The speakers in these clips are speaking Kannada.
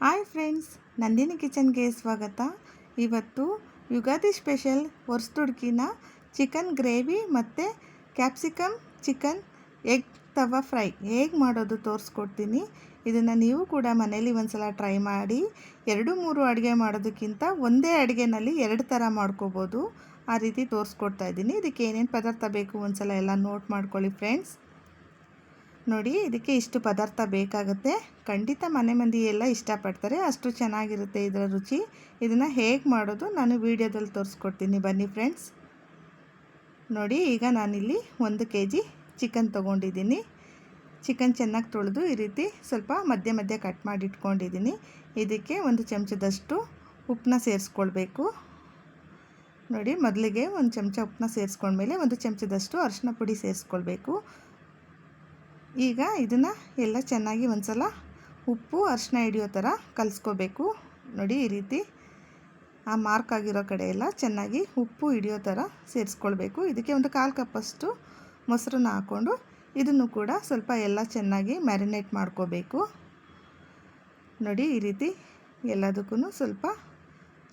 ಹಾಯ್ ಫ್ರೆಂಡ್ಸ್, ನಂದಿನಿ ಕಿಚನ್ಗೆ ಸ್ವಾಗತ. ಇವತ್ತು ಯುಗಾದಿ ಸ್ಪೆಷಲ್ ಒರ್ಸ್ತುಡ್ಕಿನ ಚಿಕನ್ ಗ್ರೇವಿ ಮತ್ತು capsicum chicken egg tawa fry. ಹೇಗೆ ಮಾಡೋದು ತೋರಿಸ್ಕೊಡ್ತೀನಿ. ಇದನ್ನು ನೀವು ಕೂಡ ಮನೇಲಿ ಒಂದು ಸಲ ಟ್ರೈ ಮಾಡಿ. ಎರಡು ಮೂರು ಅಡುಗೆ ಮಾಡೋದಕ್ಕಿಂತ ಒಂದೇ ಅಡುಗೆನಲ್ಲಿ ಎರಡು ಥರ ಮಾಡ್ಕೋಬೋದು. ಆ ರೀತಿ ತೋರಿಸ್ಕೊಡ್ತಾ ಇದ್ದೀನಿ. ಇದಕ್ಕೆ ಏನೇನು ಪದಾರ್ಥ ಬೇಕು ಒಂದು ಸಲ ಎಲ್ಲ ನೋಟ್ ಮಾಡ್ಕೊಳ್ಳಿ ಫ್ರೆಂಡ್ಸ್. ನೋಡಿ, ಇದಕ್ಕೆ ಇಷ್ಟು ಪದಾರ್ಥ ಬೇಕಾಗುತ್ತೆ. ಖಂಡಿತ ಮನೆ ಮಂದಿ ಎಲ್ಲ ಇಷ್ಟಪಡ್ತಾರೆ. ಅಷ್ಟು ಚೆನ್ನಾಗಿರುತ್ತೆ ಇದರ ರುಚಿ. ಇದನ್ನು ಹೇಗೆ ಮಾಡೋದು ನಾನು ವೀಡಿಯೋದಲ್ಲಿ ತೋರಿಸ್ಕೊಡ್ತೀನಿ. ಬನ್ನಿ ಫ್ರೆಂಡ್ಸ್ ನೋಡಿ, ಈಗ ನಾನಿಲ್ಲಿ ಒಂದು ಕೆ ಜಿ ಚಿಕನ್ ತೊಗೊಂಡಿದ್ದೀನಿ. ಚಿಕನ್ ಚೆನ್ನಾಗಿ ತೊಳೆದು ಈ ರೀತಿ ಸ್ವಲ್ಪ ಮಧ್ಯ ಮಧ್ಯ ಕಟ್ ಮಾಡಿ ಇಟ್ಕೊಂಡಿದ್ದೀನಿ ಇದಕ್ಕೆ ಒಂದು ಚಮಚದಷ್ಟು ಉಪ್ಪನ್ನ ಸೇರಿಸ್ಕೊಳ್ಬೇಕು. ನೋಡಿ, ಮೊದಲಿಗೆ ಒಂದು ಚಮಚ ಉಪ್ಪನ್ನ ಸೇರಿಸ್ಕೊಂಡ್ಮೇಲೆ ಒಂದು ಚಮಚದಷ್ಟು ಅರಿಶಿನ ಪುಡಿ ಸೇರಿಸ್ಕೊಳ್ಬೇಕು. ಈಗ ಇದನ್ನು ಎಲ್ಲ ಚೆನ್ನಾಗಿ ಒಂದು ಸಲ ಉಪ್ಪು ಅರಿಶಿನ ಹಿಡಿಯೋ ಥರ ಕಲಿಸ್ಕೋಬೇಕು. ನೋಡಿ, ಈ ರೀತಿ ಆ ಮಾರ್ಕ್ ಆಗಿರೋ ಕಡೆ ಎಲ್ಲ ಚೆನ್ನಾಗಿ ಉಪ್ಪು ಹಿಡಿಯೋ ಥರ ಸೇರಿಸ್ಕೊಳ್ಬೇಕು. ಇದಕ್ಕೆ ಒಂದು ಕಾಲು ಕಪ್ಪಷ್ಟು ಮೊಸರನ್ನ ಹಾಕ್ಕೊಂಡು ಇದನ್ನು ಕೂಡ ಸ್ವಲ್ಪ ಎಲ್ಲ ಚೆನ್ನಾಗಿ ಮ್ಯಾರಿನೇಟ್ ಮಾಡ್ಕೋಬೇಕು. ನೋಡಿ, ಈ ರೀತಿ ಎಲ್ಲದಕ್ಕೂ ಸ್ವಲ್ಪ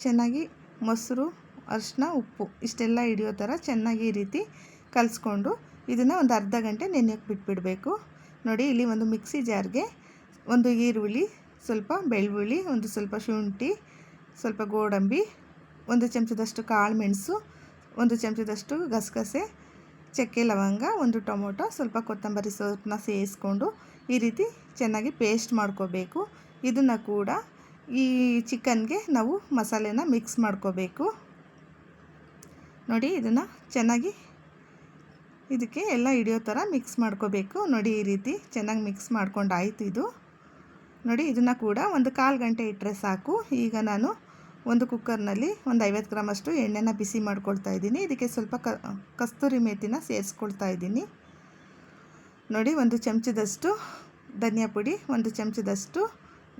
ಚೆನ್ನಾಗಿ ಮೊಸರು ಅರಿಶಿನ ಉಪ್ಪು ಇಷ್ಟೆಲ್ಲ ಹಿಡಿಯೋ ಥರ ಚೆನ್ನಾಗಿ ಈ ರೀತಿ ಕಲಿಸ್ಕೊಂಡು ಇದನ್ನು ಒಂದು ಅರ್ಧ ಗಂಟೆ ನೆನೆಯೋಕ್ಕೆ ಬಿಟ್ಬಿಡಬೇಕು. ನೋಡಿ, ಇಲ್ಲಿ ಒಂದು ಮಿಕ್ಸಿ ಜಾರ್ಗೆ ಒಂದು ಈರುಳ್ಳಿ, ಸ್ವಲ್ಪ ಬೆಳ್ಳುಳ್ಳಿ, ಒಂದು ಸ್ವಲ್ಪ ಶುಂಠಿ, ಸ್ವಲ್ಪ ಗೋಡಂಬಿ, ಒಂದು ಚಮಚದಷ್ಟು ಕಾಳು ಮೆಣಸು ಒಂದು ಚಮಚದಷ್ಟು ಗಸಗಸೆ, ಚಕ್ಕೆ ಲವಂಗ, ಒಂದು ಟೊಮೊಟೊ, ಸ್ವಲ್ಪ ಕೊತ್ತಂಬರಿ ಸೊಪ್ಪನ್ನ ಸೇರಿಸ್ಕೊಂಡು ಈ ರೀತಿ ಚೆನ್ನಾಗಿ ಪೇಸ್ಟ್ ಮಾಡ್ಕೋಬೇಕು. ಇದನ್ನು ಕೂಡ ಈ ಚಿಕನ್ಗೆ ನಾವು ಮಸಾಲೆನ ಮಿಕ್ಸ್ ಮಾಡ್ಕೋಬೇಕು. ನೋಡಿ, ಇದನ್ನು ಚೆನ್ನಾಗಿ ಇದಕ್ಕೆ ಎಲ್ಲ ಹಿಡಿಯೋ ಥರ ಮಿಕ್ಸ್ ಮಾಡ್ಕೋಬೇಕು. ನೋಡಿ ಈ ರೀತಿ ಚೆನ್ನಾಗಿ ಮಿಕ್ಸ್ ಮಾಡ್ಕೊಂಡು ಆಯಿತು ಇದು. ನೋಡಿ ಇದನ್ನು ಕೂಡ ಒಂದು ಕಾಲು ಗಂಟೆ ಇಟ್ಟರೆ ಸಾಕು. ಈಗ ನಾನು ಒಂದು ಕುಕ್ಕರ್ನಲ್ಲಿ ಒಂದು ಐವತ್ತು ಗ್ರಾಮಷ್ಟು ಎಣ್ಣೆನ ಬಿಸಿ ಮಾಡ್ಕೊಳ್ತಾ ಇದ್ದೀನಿ. ಇದಕ್ಕೆ ಸ್ವಲ್ಪ ಕಸ್ತೂರಿ ಮೇತಿನ ಸೇರಿಸ್ಕೊಳ್ತಾ ಇದ್ದೀನಿ. ನೋಡಿ ಒಂದು ಚಮಚದಷ್ಟು ಧನಿಯಾ ಪುಡಿ, ಒಂದು ಚಮಚದಷ್ಟು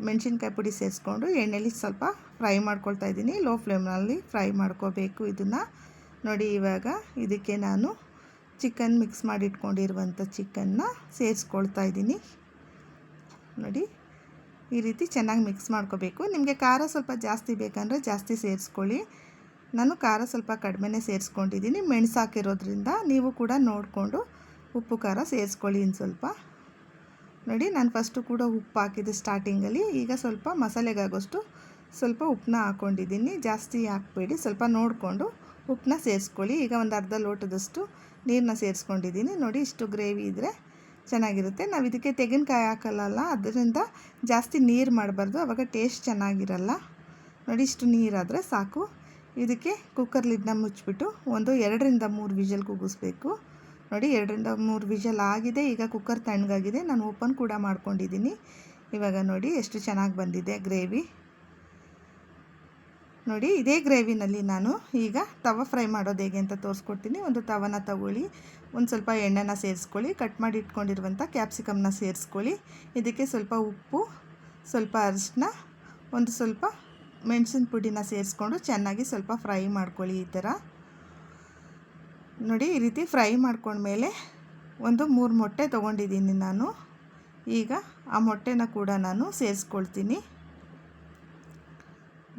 ಮೆಣಸಿನ್ಕಾಯಿ ಪುಡಿ ಸೇರಿಸ್ಕೊಂಡು ಎಣ್ಣೆಲಿ ಸ್ವಲ್ಪ ಫ್ರೈ ಮಾಡ್ಕೊಳ್ತಾ ಇದ್ದೀನಿ. ಲೋ ಫ್ಲೇಮ್ನಲ್ಲಿ ಫ್ರೈ ಮಾಡ್ಕೋಬೇಕು ಇದನ್ನು. ನೋಡಿ ಇವಾಗ ಇದಕ್ಕೆ ನಾನು ಚಿಕನ್ ಮಿಕ್ಸ್ ಮಾಡಿಟ್ಕೊಂಡಿರುವಂಥ ಚಿಕನ್ನ ಸೇರಿಸ್ಕೊಳ್ತಾ ಇದ್ದೀನಿ. ನೋಡಿ, ಈ ರೀತಿ ಚೆನ್ನಾಗಿ ಮಿಕ್ಸ್ ಮಾಡ್ಕೋಬೇಕು. ನಿಮಗೆ ಖಾರ ಸ್ವಲ್ಪ ಜಾಸ್ತಿ ಬೇಕಂದರೆ ಜಾಸ್ತಿ ಸೇರಿಸ್ಕೊಳ್ಳಿ. ನಾನು ಖಾರ ಸ್ವಲ್ಪ ಕಡಿಮೆನೇ ಸೇರಿಸ್ಕೊಂಡಿದ್ದೀನಿ. ಮೆಣಸು ಹಾಕಿರೋದ್ರಿಂದ ನೀವು ಕೂಡ ನೋಡಿಕೊಂಡು ಉಪ್ಪು, ಖಾರ ಸೇರಿಸ್ಕೊಳ್ಳಿ ಇನ್ನು ಸ್ವಲ್ಪ. ನೋಡಿ, ನಾನು ಫಸ್ಟು ಕೂಡ ಉಪ್ಪು ಹಾಕಿದ್ದೆ ಸ್ಟಾರ್ಟಿಂಗಲ್ಲಿ. ಈಗ ಸ್ವಲ್ಪ ಮಸಾಲೆಗಾಗೋಷ್ಟು ಸ್ವಲ್ಪ ಉಪ್ಪನ್ನ ಹಾಕ್ಕೊಂಡಿದ್ದೀನಿ ಜಾಸ್ತಿ ಹಾಕಬೇಡಿ. ಸ್ವಲ್ಪ ನೋಡಿಕೊಂಡು ಉಪ್ಪನ್ನ ಸೇರಿಸ್ಕೊಳ್ಳಿ. ಈಗ ಒಂದು ಅರ್ಧ ಲೋಟದಷ್ಟು ನೀರನ್ನ ಸೇರಿಸ್ಕೊಂಡಿದ್ದೀನಿ. ನೋಡಿ, ಇಷ್ಟು ಗ್ರೇವಿ ಇದ್ದರೆ ಚೆನ್ನಾಗಿರುತ್ತೆ. ನಾವು ಇದಕ್ಕೆ ತೆಂಗಿನಕಾಯಿ ಹಾಕಲ್ಲ ಅದರಿಂದ ಜಾಸ್ತಿ ನೀರು ಮಾಡಬಾರ್ದು. ಆವಾಗ ಟೇಸ್ಟ್ ಚೆನ್ನಾಗಿರಲ್ಲ. ನೋಡಿ, ಇಷ್ಟು ನೀರಾದರೆ ಸಾಕು. ಇದಕ್ಕೆ ಕುಕ್ಕರ್ ಲಿಡ್ನ ಮುಚ್ಚಿಬಿಟ್ಟು ಒಂದು ಎರಡರಿಂದ ಮೂರು ವಿಷಲ್ ಕೂಗಿಸ್ಬೇಕು. ನೋಡಿ, ಎರಡರಿಂದ ಮೂರು ವಿಷಲ್ ಆಗಿದೆ. ಈಗ ಕುಕ್ಕರ್ ತಣ್ಣಗಾಗಿದೆ. ನಾನು ಓಪನ್ ಕೂಡ ಮಾಡ್ಕೊಂಡಿದ್ದೀನಿ. ಇವಾಗ ನೋಡಿ, ಎಷ್ಟು ಚೆನ್ನಾಗಿ ಬಂದಿದೆ ಗ್ರೇವಿ. ನೋಡಿ, ಇದೇ ಗ್ರೇವಿನಲ್ಲಿ ನಾನು ಈಗ ತವ ಫ್ರೈ ಮಾಡೋದು ಹೇಗೆ ಅಂತ ತೋರಿಸ್ಕೊಡ್ತೀನಿ. ಒಂದು ತವನ ತಗೊಳ್ಳಿ, ಒಂದು ಸ್ವಲ್ಪ ಎಣ್ಣೆನ ಸೇರಿಸ್ಕೊಳ್ಳಿ ಕಟ್ ಮಾಡಿ ಇಟ್ಕೊಂಡಿರುವಂಥ ಕ್ಯಾಪ್ಸಿಕಮ್ನ ಸೇರಿಸ್ಕೊಳ್ಳಿ. ಇದಕ್ಕೆ ಸ್ವಲ್ಪ ಉಪ್ಪು, ಸ್ವಲ್ಪ ಅರಿಶಿನ ಒಂದು ಸ್ವಲ್ಪ ಮೆಣಸಿನ ಪುಡಿನ ಸೇರಿಸ್ಕೊಂಡು ಚೆನ್ನಾಗಿ ಸ್ವಲ್ಪ ಫ್ರೈ ಮಾಡ್ಕೊಳ್ಳಿ ಈ ಥರ. ನೋಡಿ, ಈ ರೀತಿ ಫ್ರೈ ಮಾಡ್ಕೊಂಡ್ಮೇಲೆ ಒಂದು ಮೂರು ಮೊಟ್ಟೆ ತೊಗೊಂಡಿದ್ದೀನಿ ನಾನು. ಈಗ ಆ ಮೊಟ್ಟೆನ ಕೂಡ ನಾನು ಸೇರಿಸ್ಕೊಳ್ತೀನಿ.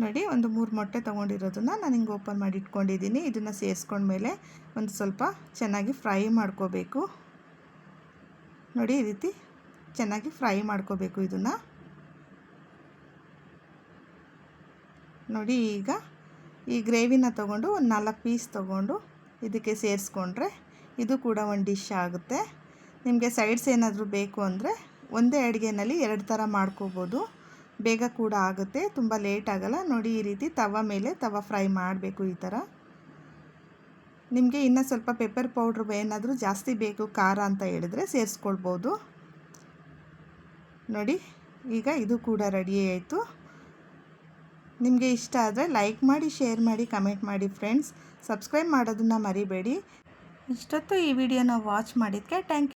ನೋಡಿ ಒಂದು ಮೂರು ಮೊಟ್ಟೆ ತೊಗೊಂಡಿರೋದನ್ನು ನಾನು ಹಿಂಗೆ ಓಪನ್ ಮಾಡಿ ಇಟ್ಕೊಂಡಿದ್ದೀನಿ. ಇದನ್ನು ಸೇರಿಸ್ಕೊಂಡ್ಮೇಲೆ ಒಂದು ಸ್ವಲ್ಪ ಚೆನ್ನಾಗಿ ಫ್ರೈ ಮಾಡ್ಕೋಬೇಕು. ನೋಡಿ ಈ ರೀತಿ ಚೆನ್ನಾಗಿ ಫ್ರೈ ಮಾಡ್ಕೋಬೇಕು ಇದನ್ನು. ನೋಡಿ ಈಗ ಈ ಗ್ರೇವಿನ ತೊಗೊಂಡು ಒಂದು ನಾಲ್ಕು ಪೀಸ್ ತೊಗೊಂಡು ಇದಕ್ಕೆ ಸೇರಿಸ್ಕೊಂಡ್ರೆ ಇದು ಕೂಡ ಒಂದು ಡಿಶ್ ಆಗುತ್ತೆ. ನಿಮಗೆ ಸೈಡ್ಸ್ ಏನಾದರೂ ಬೇಕು ಅಂದರೆ ಒಂದೇ ಅಡುಗೆನಲ್ಲಿ ಎರಡು ಥರ ಮಾಡ್ಕೋಬೋದು. ಬೇಗ ಕೂಡ ಆಗುತ್ತೆ. ತುಂಬ ಲೇಟ್ ಆಗಲ್ಲ. ನೋಡಿ ಈ ರೀತಿ ತವ ಮೇಲೆ ತವ ಫ್ರೈ ಮಾಡಬೇಕು ಈ ಥರ. ನಿಮಗೆ ಇನ್ನು ಸ್ವಲ್ಪ ಪೆಪ್ಪರ್ ಪೌಡ್ರ್ ಏನಾದರೂ ಜಾಸ್ತಿ ಬೇಕು, ಖಾರ ಅಂತ ಹೇಳಿದ್ರೆ ಸೇರಿಸ್ಕೊಳ್ಬೋದು. ನೋಡಿ, ಈಗ ಇದು ಕೂಡ ರೆಡಿ ಆಯಿತು. ನಿಮಗೆ ಇಷ್ಟ ಆದರೆ ಲೈಕ್ ಮಾಡಿ ಶೇರ್ ಮಾಡಿ ಕಮೆಂಟ್ ಮಾಡಿ ಫ್ರೆಂಡ್ಸ್ ಸಬ್ಸ್ಕ್ರೈಬ್ ಮಾಡೋದನ್ನು ಮರಿಬೇಡಿ. ಇಷ್ಟೊತ್ತು ಈ ವಿಡಿಯೋನ ವಾಚ್ ಮಾಡಿದ್ದಕ್ಕೆ ಥ್ಯಾಂಕ್ ಯು